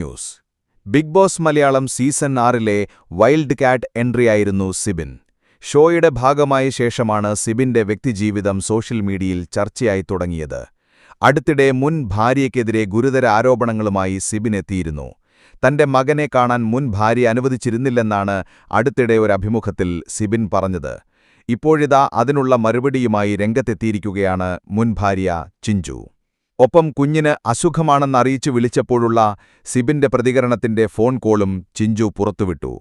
News. Bigg Boss Malayalam season ആറിലെ wild card എൻട്രിയായിരുന്നു സിബിൻ. ഷോയുടെ ഭാഗമായ ശേഷമാണ് സിബിന്റെ വ്യക്തിജീവിതം സോഷ്യൽ മീഡിയയിൽ ചർച്ചയായി തുടങ്ങിയത്. അടുത്തിടെ മുൻ ഭാര്യയ്ക്കെതിരെ ഗുരുതര ആരോപണങ്ങളുമായി സിബിൻ എത്തിയിരുന്നു. തന്റെ മകനെ കാണാൻ മുൻ ഭാര്യ അനുവദിച്ചിരുന്നില്ലെന്നാണ് അടുത്തിടെ ഒരു അഭിമുഖത്തിൽ സിബിൻ പറഞ്ഞത്. ഇപ്പോഴിതാ അതിനുള്ള മറുപടിയുമായി രംഗത്തെത്തിയിരിക്കുകയാണ് മുൻ ഭാര്യ ചിഞ്ചു. ഒപ്പം കുഞ്ഞിന് അസുഖമാണെന്നറിയിച്ചു വിളിച്ചപ്പോഴുള്ള സിബിന്റെ പ്രതികരണത്തിന്റെ ഫോൺ കോളും ചിഞ്ചു പുറത്തുവിട്ടു.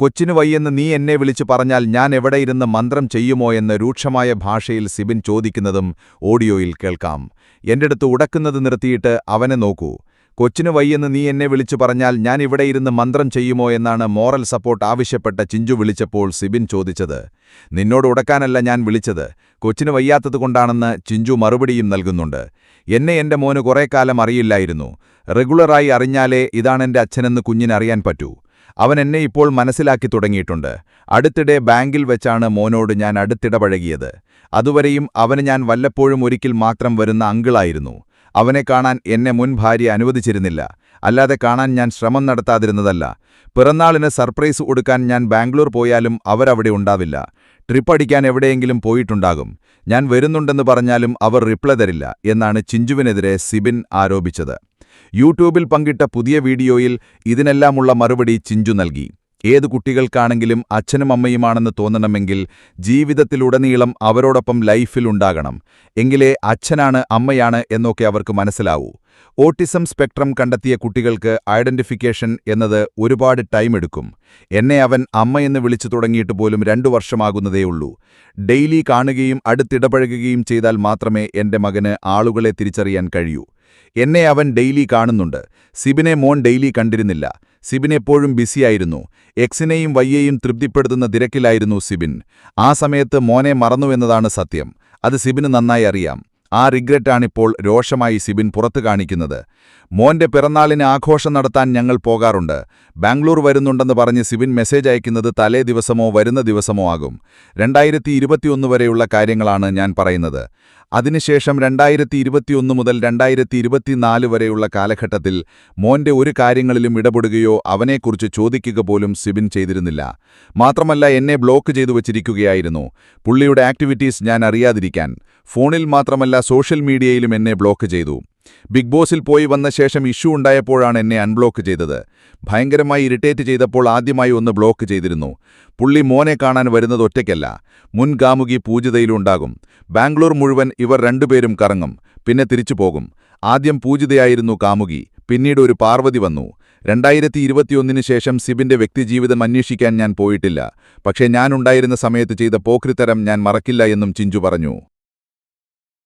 കൊച്ചിനു വയ്യെന്ന് നീ എന്നെ വിളിച്ചു പറഞ്ഞാൽ ഞാൻ എവിടെയിരുന്ന് മന്ത്രം ചെയ്യുമോ എന്ന് രൂക്ഷമായ ഭാഷയിൽ സിബിൻ ചോദിക്കുന്നതും ഓഡിയോയിൽ കേൾക്കാം. എന്റെടുത്ത് ഉടക്കുന്നത് നിർത്തിയിട്ട് അവനെ നോക്കൂ. കൊച്ചിനു വയ്യെന്ന് നീ എന്നെ വിളിച്ചു പറഞ്ഞാൽ ഞാൻ ഇവിടെ ഇവിടെയിരുന്ന് മന്ത്രം ചെയ്യുമോ എന്നാണ് മോറൽ സപ്പോർട്ട് ആവശ്യപ്പെട്ട ചിഞ്ചു വിളിച്ചപ്പോൾ സിബിൻ ചോദിച്ചത്. നിന്നോട് ഉടക്കാനല്ല ഞാൻ വിളിച്ചത്. കൊച്ചിന് വയ്യാത്തതുകൊണ്ടാണെന്ന് ചിഞ്ചു മറുപടിയും നൽകുന്നുണ്ട്. എന്നെ എന്റെ മോന് കുറേ കാലം അറിയില്ലായിരുന്നു. റെഗുലറായി അറിഞ്ഞാലേ ഇതാണെന്റെ അച്ഛനെന്ന് കുഞ്ഞിനറിയാൻ പറ്റൂ. അവൻ എന്നെ ഇപ്പോൾ മനസ്സിലാക്കി തുടങ്ങിയിട്ടുണ്ട്. അടുത്തിടെ ബാങ്കിൽ വെച്ചാണ് മോനോട് ഞാൻ അടുത്തിടപഴകിയത് അതുവരെയും അവന് ഞാൻ വല്ലപ്പോഴും ഒരിക്കൽ മാത്രം വരുന്ന അങ്കിളായിരുന്നു. അവനെ കാണാൻ എന്നെ മുൻ ഭാര്യ അനുവദിച്ചിരുന്നില്ല. അല്ലാതെ കാണാൻ ഞാൻ ശ്രമം നടത്താതിരുന്നതല്ല. പിറന്നാളിന് സർപ്രൈസ് കൊടുക്കാൻ ഞാൻ ബാംഗ്ലൂർ പോയാലും അവരവിടെ ഉണ്ടാവില്ല. ട്രിപ്പ് അടിക്കാൻ എവിടെയെങ്കിലും പോയിട്ടുണ്ടാകും. ഞാൻ വരുന്നുണ്ടെന്ന് പറഞ്ഞാലും അവർ റിപ്ലൈ തരില്ല എന്നാണ് ചിഞ്ചുവിനെതിരെ സിബിൻ ആരോപിച്ചത്. യൂട്യൂബിൽ പങ്കിട്ട പുതിയ വീഡിയോയിൽ ഇതിനെല്ലാമുള്ള മറുപടി ചിഞ്ചു നൽകി. ഏതു കുട്ടികൾക്കാണെങ്കിലും അച്ഛനും അമ്മയുമാണെന്ന് തോന്നണമെങ്കിൽ ജീവിതത്തിലുടനീളം അവരോടൊപ്പം ലൈഫിൽ ഉണ്ടാകണം. എങ്കിലേ അച്ഛനാണ് അമ്മയാണ് എന്നൊക്കെ അവർക്ക് മനസ്സിലാവൂ. ഓട്ടിസം സ്പെക്ട്രം കണ്ടെത്തിയ കുട്ടികൾക്ക് ഐഡന്റിഫിക്കേഷൻ എന്നത് ഒരുപാട് ടൈം എടുക്കും. എന്നെ അവൻ അമ്മയെന്ന് വിളിച്ചു തുടങ്ങിയിട്ട് പോലും രണ്ടു വർഷമാകുന്നതേയുള്ളൂ ഡെയിലി കാണുകയും അടുത്തിടപഴകുകയും ചെയ്താൽ മാത്രമേ എന്റെ മകന് ആളുകളെ തിരിച്ചറിയാൻ കഴിയൂ. എന്നെ അവൻ ഡെയിലി കാണുന്നുണ്ട്. സിബിനെ മോൻ ഡെയിലി കണ്ടിരുന്നില്ല. സിബിൻ എപ്പോഴും ബിസിയായിരുന്നു. എക്സിനെയും വയ്യെയും തൃപ്തിപ്പെടുത്തുന്ന തിരക്കിലായിരുന്നു സിബിൻ. ആ സമയത്ത് മോനെ മറന്നുവെന്നതാണ് സത്യം. അത് സിബിന് നന്നായി അറിയാം. ആ റിഗ്രറ്റാണിപ്പോൾ രോഷമായി സിബിൻ പുറത്തു കാണിക്കുന്നത്. മോന്റെ പിറന്നാളിന് ആഘോഷം നടത്താൻ ഞങ്ങൾ പോകാറുണ്ട്. ബാംഗ്ലൂർ വരുന്നുണ്ടെന്ന് പറഞ്ഞ് സിബിൻ മെസ്സേജ് അയക്കുന്നത് തലേ ദിവസമോ വരുന്ന ദിവസമോ ആകും. രണ്ടായിരത്തി ഇരുപത്തിയൊന്ന് വരെയുള്ള കാര്യങ്ങളാണ് ഞാൻ പറയുന്നത്. അതിനുശേഷം രണ്ടായിരത്തി ഇരുപത്തിയൊന്ന് മുതൽ രണ്ടായിരത്തി ഇരുപത്തിനാല് വരെയുള്ള കാലഘട്ടത്തിൽ മോന്റെ ഒരു കാര്യങ്ങളിലും ഇടപെടുകയോ അവനെക്കുറിച്ച് ചോദിക്കുക പോലും സിബിൻ ചെയ്തിരുന്നില്ല. മാത്രമല്ല എന്നെ ബ്ലോക്ക് ചെയ്തു വച്ചിരിക്കുകയായിരുന്നു. പുള്ളിയുടെ ആക്ടിവിറ്റീസ് ഞാൻ അറിയാതിരിക്കാൻ. ഫോണിൽ മാത്രമല്ല സോഷ്യൽ മീഡിയയിലും എന്നെ ബ്ലോക്ക് ചെയ്തു. ബിഗ് ബോസിൽ പോയി വന്ന ശേഷം ഇഷ്യൂ ഉണ്ടായപ്പോഴാണ് എന്നെ അൺബ്ലോക്ക് ചെയ്തത്. ഭയങ്കരമായി ഇറിറ്റേറ്റ് ചെയ്തപ്പോൾ ആദ്യമായി ഒന്ന് ബ്ലോക്ക് ചെയ്തിരുന്നു. പുള്ളി മോനെ കാണാൻ വരുന്നത് ഒറ്റയ്ക്കല്ല. മുൻഗാമുകി പൂജിതയിലുണ്ടാകും. ബാംഗ്ലൂർ മുഴുവൻ ഇവർ രണ്ടുപേരും കറങ്ങും. പിന്നെ തിരിച്ചു പോകും. ആദ്യം പൂജിതയായിരുന്നു കാമുകി. പിന്നീട് ഒരു പാർവതി വന്നു. രണ്ടായിരത്തി ഇരുപത്തിയൊന്നിന് ശേഷം സിബിന്റെ വ്യക്തിജീവിതം അന്വേഷിക്കാൻ ഞാൻ പോയിട്ടില്ല. പക്ഷേ ഞാനുണ്ടായിരുന്ന സമയത്ത് ചെയ്ത പോക്രിത്തരം ഞാൻ മറക്കില്ല എന്നും ചിഞ്ചു പറഞ്ഞു.